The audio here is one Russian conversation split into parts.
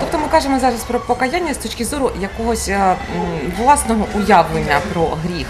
Тобто ми кажемо зараз про покаяння з точки зору якогось власного уявлення про гріх,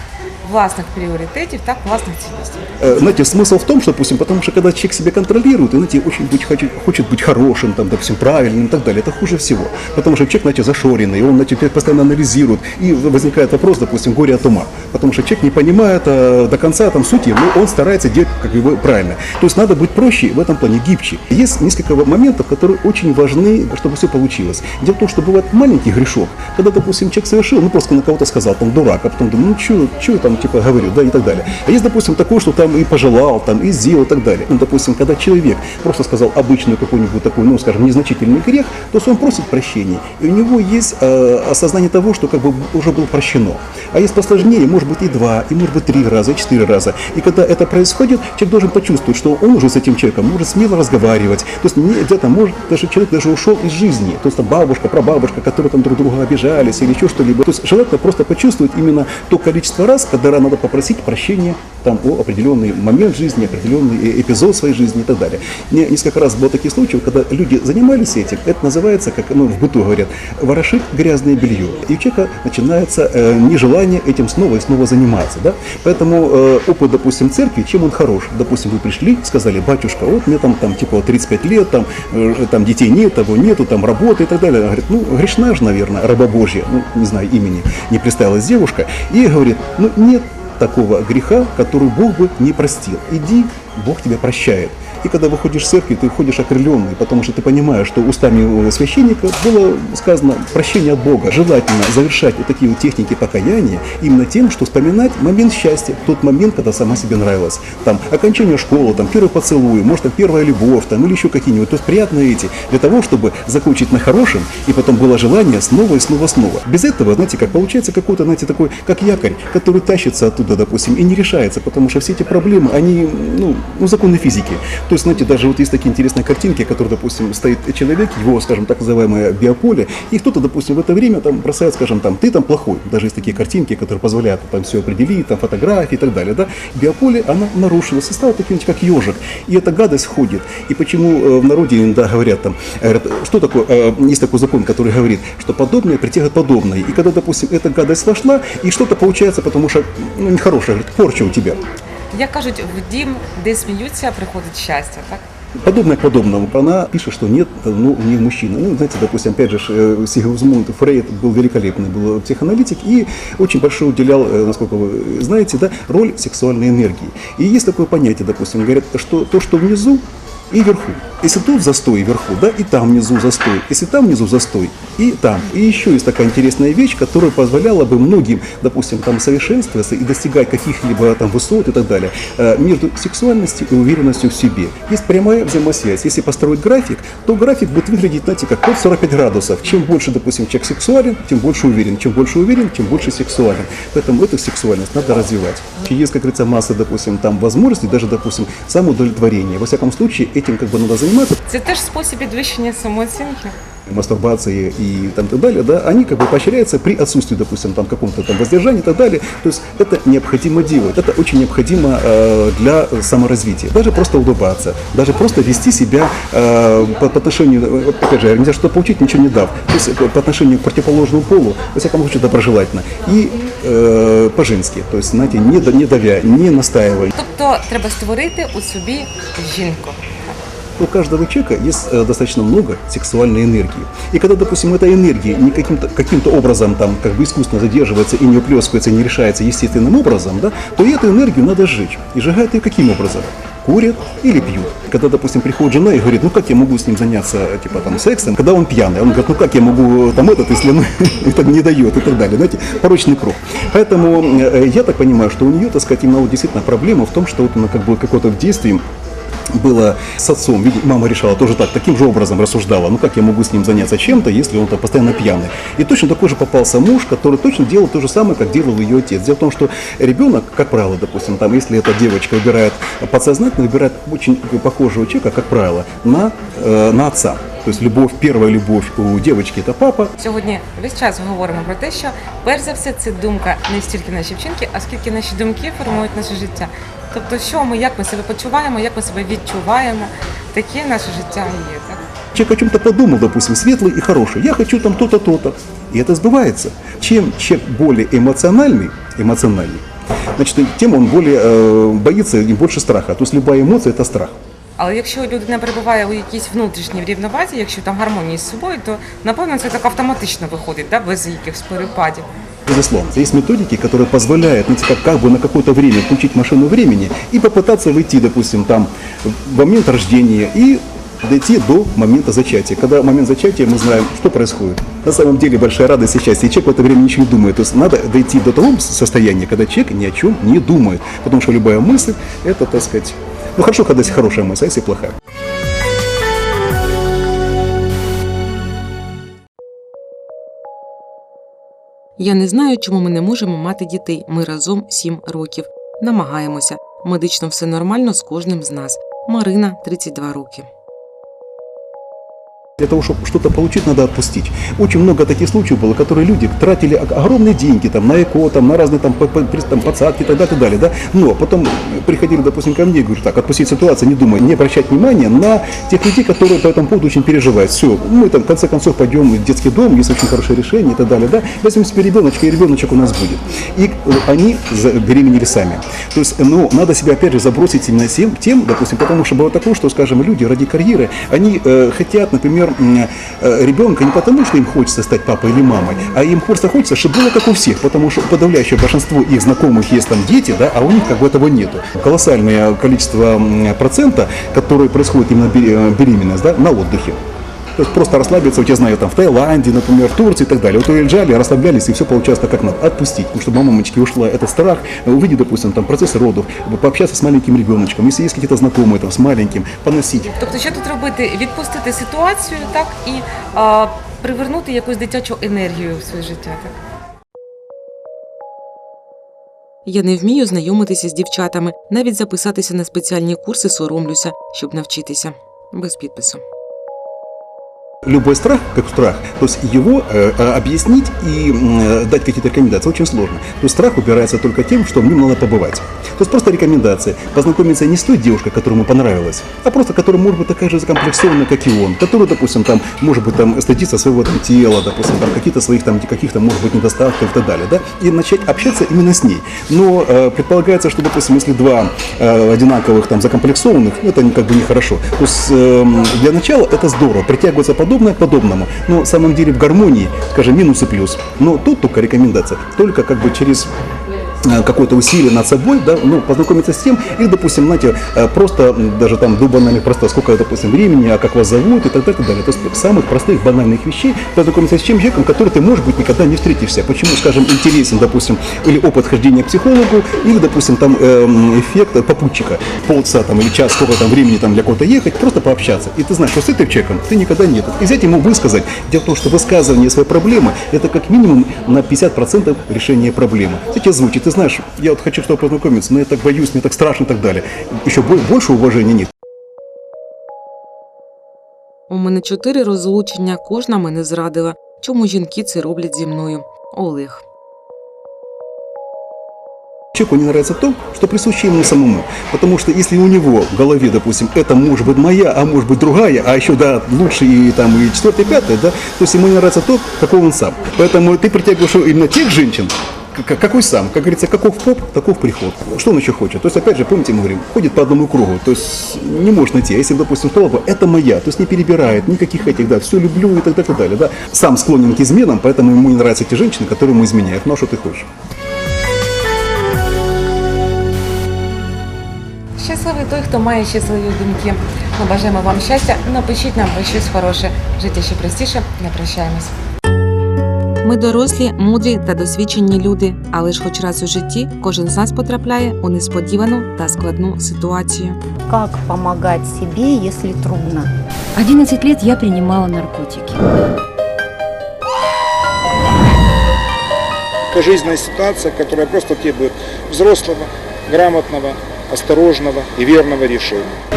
власних пріоритетів, так, власних цінностей. Э, Знаете, смысл в том, что, допустим, потому что когда человек себя контролирует, и, знаете, очень быть, хочет, хочет быть хорошим, там, допустим, правильным и так далее, это хуже всего. Потому что человек, знаете, зашоренный, он, знаете, постоянно анализирует, и возникает вопрос, допустим, горе от ума. Потому что человек не понимает э, до конца там сути, но он старается делать как его правильно. То есть надо быть проще в этом плане, гибче. Есть несколько моментов, которые очень важны, чтобы все получилось. Дело в том, что бывает маленький грешок, когда, допустим, человек совершил, ну просто на кого-то сказал, там, дурак, а потом думаю, ну что я там, типа, говорю, да, и так далее. А есть, допустим, такое, что там и пожелал, там, и сделал, и так далее. Ну, допустим, когда человек просто сказал обычную какую-нибудь такую, ну, скажем, незначительный грех, то он просит прощения, и у него есть э, осознание того, что как бы уже было прощено. А есть посложнее, может быть, и два, и может быть, три раза, и четыре раза. И когда это происходит, человек должен почувствовать, что он уже с этим человеком может смело разговаривать. То есть где-то может даже человек даже ушел из жизни. То есть там бабушка, прабабушка, которые там друг друга обижались или еще что-либо. То есть желательно просто почувствовать именно то количество раз, когда надо попросить прощения там, о определенный момент жизни, определенный э, эпизод своей жизни и так далее. Мне несколько раз было таких случаев, когда люди занимались этим, это называется, как ну, в быту говорят, ворошить грязное белье. И у человека начинается э, нежелание этим снова и снова заниматься. Да? Поэтому э, опыт, допустим, церкви, чем он хорош? Допустим, вы пришли, сказали, батюшка, вот мне там, там типа 35 лет, там, э, там детей нет, того нету, там работа и так далее. Говорит, ну, грешна же, наверное, раба Божья, ну, не знаю, имени не представилась девушка. И говорит, ну, нет такого греха, который Бог бы не простил. Иди, Бог тебя прощает. И когда выходишь в церковь, ты выходишь окрыленный, потому что ты понимаешь, что устами э, священника было сказано прощение от Бога. Желательно завершать вот такие вот техники покаяния именно тем, что вспоминать момент счастья, тот момент, когда сама себе нравилась. Там окончание школы, там первый поцелуй, может там первая любовь, там или еще какие-нибудь. То есть приятные эти, для того, чтобы закончить на хорошем, и потом было желание снова и снова снова. Без этого, знаете, как получается какой-то, знаете, такой, как якорь, который тащится оттуда, допустим, и не решается, потому что все эти проблемы, они, ну, ну законы физики. То есть, знаете, даже вот есть такие интересные картинки, которые, допустим, стоит человек, его, скажем, так называемое биополе, и кто-то, допустим, в это время там бросает, скажем, там, ты там плохой. Даже есть такие картинки, которые позволяют там все определить, там фотографии и так далее, да. Биополе, она нарушилась и стала таким, как ежик. И эта гадость ходит. И почему э, в народе иногда говорят там, говорят, что такое, э, есть такой закон, который говорит, что подобное притягивает подобное. И когда, допустим, эта гадость вошла, и что-то получается, потому что, ну, нехорошее, говорит, порча у тебя. Як кажуть, в дім, де сміються, приходить щастя, так? Подобное к подобному. Она пишет, что нет, ну, не мужчина. Ну, знаете, допустим, опять же, Сигизмунд Фрейд был великолепный, был психоаналитик и очень большой уделял, насколько вы знаете, да, роль сексуальной энергии. И есть такое понятие, допустим, говорят, что то, что внизу, и вверху. Если тут застой вверху, да, и там внизу застой. Если там внизу застой, и там. И еще есть такая интересная вещь, которая позволяла бы многим, допустим, там совершенствоваться и достигать каких-либо там высот и так далее, э, между сексуальностью и уверенностью в себе. Есть прямая взаимосвязь. Если построить график, то график будет выглядеть, знаете, как под 45 градусов. Чем больше, допустим, человек сексуален, тем больше уверен. Чем больше уверен, тем больше сексуален. Поэтому эту сексуальность надо развивать. Есть, как говорится, масса, допустим, там возможностей, даже, допустим, самоудовлетворения. Во всяком случае, этим как бы надо заниматься. Це теж спосіб підвищення самооцінки. мастурбации и там так далее, да, они как бы поощряются при отсутствии, допустим, там каком-то там воздержании и так далее. То есть это необходимо делать, это очень необходимо э, для саморазвития. Даже просто улыбаться, даже просто вести себя э, по, по отношению, э, вот опять же, нельзя что-то получить, ничего не дав. То есть э, по отношению к противоположному полу, во всяком случае, доброжелательно. И э, по-женски, то есть, знаете, не, до- не давя, не настаивая. Тобто треба створити у собі жінку. у каждого человека есть э, достаточно много сексуальной энергии. И когда, допустим, эта энергия не каким-то каким образом там как бы искусственно задерживается и не уплескивается, и не решается естественным образом, да, то эту энергию надо сжечь. И сжигают ее каким образом? Курят или пьют. Когда, допустим, приходит жена и говорит, ну как я могу с ним заняться, типа там сексом, когда он пьяный, он говорит, ну как я могу там этот, если он это не дает и так далее, знаете, порочный круг. Поэтому э, я так понимаю, что у нее, так сказать, именно вот действительно проблема в том, что вот она как бы какое-то действие было с отцом, видите, мама решала тоже так, таким же образом рассуждала, ну как я могу с ним заняться чем-то, если он там постоянно пьяный. И точно такой же попался муж, который точно делал то же самое, как делал ее отец. Дело в том, что ребенок, как правило, допустим, там, если эта девочка выбирает подсознательно, выбирает очень похожего человека, как правило, на, э, на отца. То есть любовь, первая любовь у девочки это папа, Сьогодні весь час говоримо про те, що перш за все це думка не стільки наші вчинки, а скільки наші думки формують наше життя. Тобто, що ми, як ми себе почуваємо, як ми себе відчуваємо, таке наше життя і є. Так? человек о чем-то подумал, допустим, светлый и хороший, я хочу там то-то, то-то. И это сбывается. Чем человек более эмоциональный, эмоциональный, значит, тем он более э, боится и больше страха. То есть любая эмоция – это страх. Але якщо людина перебуває у якійсь внутрішній рівновазі, якщо там гармонії з собою, то напевно це так автоматично виходить, да, без якихось перепадів. Безусловно, есть методики, которые позволяют знаете, как, как бы на какое-то время включить машину времени и попытаться выйти, допустим, там в момент рождения и дойти до момента зачатия. Когда момент зачатия мы знаем, что происходит. На самом деле большая радость и счастье. И человек в это время ничего не думает. То есть надо дойти до того состояния, когда человек ни о чем не думает. Потому что любая мысль, это, так сказать, ну хорошо, когда есть хорошая мысль, а если плохая. Я не знаю, чому ми не можемо мати дітей. Ми разом 7 років. Намагаємося. Медично все нормально з кожним з нас. Марина 32 роки. Для того, чтобы что-то получить, надо отпустить. Очень много таких случаев было, которые люди тратили ог- огромные деньги там, на ЭКО, там, на разные там, там, подсадки и так далее, так далее. Да? Но потом приходили, допустим, ко мне и говорят, так, отпустить ситуацию, не думая, не обращать внимания на тех людей, которые по этому поводу очень переживают. Все, мы там в конце концов пойдем в детский дом, есть очень хорошее решение и так далее. Да? Возьмем себе ребеночка, и ребеночек у нас будет. И они забеременели сами. То есть, ну, надо себя опять же забросить именно тем, тем, допустим, потому что было такое, что, скажем, люди ради карьеры, они э, хотят, например, м, э, ребенка не потому, что им хочется стать папой или мамой, а им просто хочется, чтобы было как у всех, потому что подавляющее большинство их знакомых есть там дети, да, а у них как бы этого нету. Колоссальное количество процента, которое происходит именно э, беременность, да, на отдыхе. То есть просто расслабиться, вот я знаю, там в Таиланде, например, в Турции и так далее. Вот уезжали, расслаблялись, и все получалось так, как надо. Отпустить, потому что мамочки ушла. Это страх, э, увидеть, допустим, там процесс родов, пообщаться с маленьким ребеночком, если есть какие-то знакомые там с маленьким, поносить. Тобто, що тут робити? Відпустити ситуацію, так і а, привернути якусь дитячу енергію в своє життя. Так? Я не вмію знайомитися з дівчатами, навіть записатися на спеціальні курси соромлюся, щоб навчитися. Без підпису. Любой страх, как страх, то есть его э, э, объяснить и э, дать какие-то рекомендации очень сложно. То есть страх убирается только тем, что в нем надо побывать. То есть просто рекомендация. Познакомиться не с той девушкой, которая ему понравилась, а просто которая может быть такая же закомплексованная, как и он. Которая, допустим, там, может быть, там, стыдится своего там, тела, допустим, там, какие-то своих, там, каких-то, может быть, недостатков и так далее, да, и начать общаться именно с ней. Но э, предполагается, что, допустим, если два э, одинаковых, там, закомплексованных, ну, это как бы нехорошо. То есть эм, для начала это здорово, притягиваться подобное подобному. Но на самом деле в гармонии, скажем, минус и плюс. Но тут только рекомендация, только как бы через какое-то усилие над собой, да, ну, познакомиться с тем, или, допустим, знаете, э, просто даже там банальных просто, сколько, допустим, времени, а как вас зовут и так далее, и так далее. То есть самых простых банальных вещей познакомиться с тем человеком, который ты, может быть, никогда не встретишься. Почему, скажем, интересен, допустим, или опыт хождения к психологу, или, допустим, там эм, эффект попутчика, полчаса там или час, сколько там времени там для кого-то ехать, просто пообщаться. И ты знаешь, что с этим человеком ты никогда нет. И взять ему высказать. Дело в том, что высказывание своей проблемы, это как минимум на 50% решение проблемы. Тебе звучит, ты знаешь, я вот хочу с тобой познакомиться, но я так боюсь, мне так страшно и так далее. Еще бо- больше уважения нет. У мене чотири розлучення, кожна мене зрадила. Чому жінки це роблять зі мною? Олег. Человеку не нравится то, что присуще ему самому. Потому что если у него в голове, допустим, это может быть моя, а может быть другая, а еще, да, лучше и там и четвертое, и пятое, да, то есть ему не нравится то, какой он сам. Поэтому ты притягиваешь именно тех женщин, какой сам, как говорится, каков поп, таков приход. Что он еще хочет? То есть, опять же, помните, мы говорим, ходит по одному кругу, то есть не может найти. А если, допустим, сказала бы, это моя, то есть не перебирает, никаких этих, да, все люблю и так далее, и так далее, да. Сам склонен к изменам, поэтому ему не нравятся те женщины, которые ему изменяют. Ну, а что ты хочешь? Щасливий той, хто має щасливі думки. Ми бажаємо вам щастя. Напишіть нам про щось хороше. Життя ще простіше. Не прощаємось. Ми дорослі, мудрі та досвідчені люди, але ж хоч раз у житті кожен з нас потрапляє у несподівану та складну ситуацію. Как помогать себе, если трудно? 11 лет я принимала наркотики. Это жизненная ситуация, которая просто требует взрослого, грамотного, осторожного и верного решения.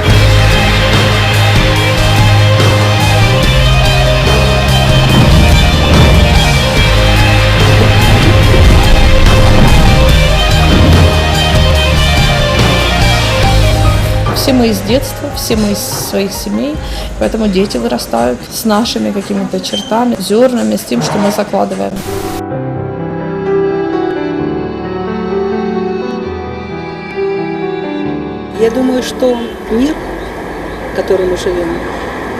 Мы из детства, все мы из своих семей, поэтому дети вырастают с нашими какими-то чертами, зернами, с тем, что мы закладываем. Я думаю, что мир, в котором мы живем,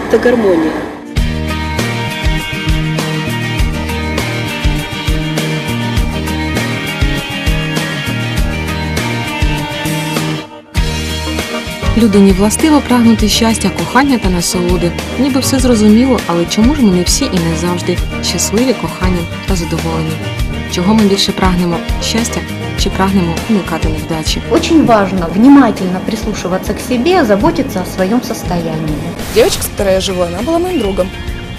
это гармония. Людині властиво прагнути щастя, кохання та насолоди. Ніби все зрозуміло, але чому ж ми не всі і не завжди щасливі коханням та задоволені? Чого ми більше прагнемо щастя чи прагнемо уникати невдачі? Очень важно внимательно прислушиваться к себе, заботиться о своем состоянии. Девочка, с которой я живу, она была моим другом.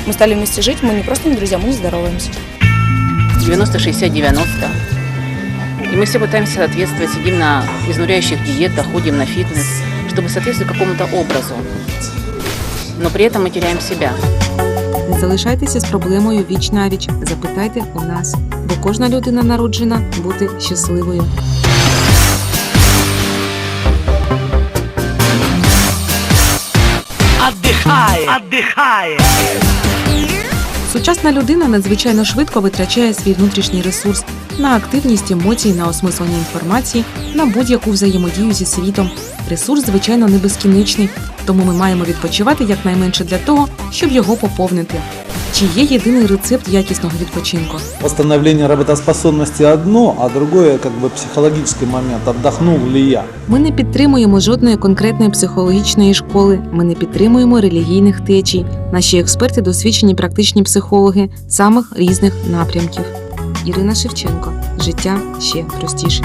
Мы стали вместе жить, мы не просто не друзья, мы не здороваемся. 90-60-90. И мы все пытаемся соответствовать, сидим на изнуряющих диетах, ходим на фитнес, чтобы соответствовать какому-то образу. Но при этом мы теряем себя. Не залишайтеся з проблемою віч навіч. Запитайте у нас, бо кожна людина народжена бути щасливою. Сучасна людина надзвичайно швидко витрачає свій внутрішній ресурс на активність емоцій, на осмислення інформації, на будь-яку взаємодію зі світом. Ресурс, звичайно, не безкінечний, тому ми маємо відпочивати якнайменше для того, щоб його поповнити. Чи є єдиний рецепт якісного відпочинку? Восстановление работоспособности одно, а другое как бы психологический момент. Отдохнул ли я? Ми не підтримуємо жодної конкретної психологічної школи. Ми не підтримуємо релігійних течій. Наші експерти досвідчені практичні психологи самих різних напрямків. Ірина Шевченко. Життя ще простіше.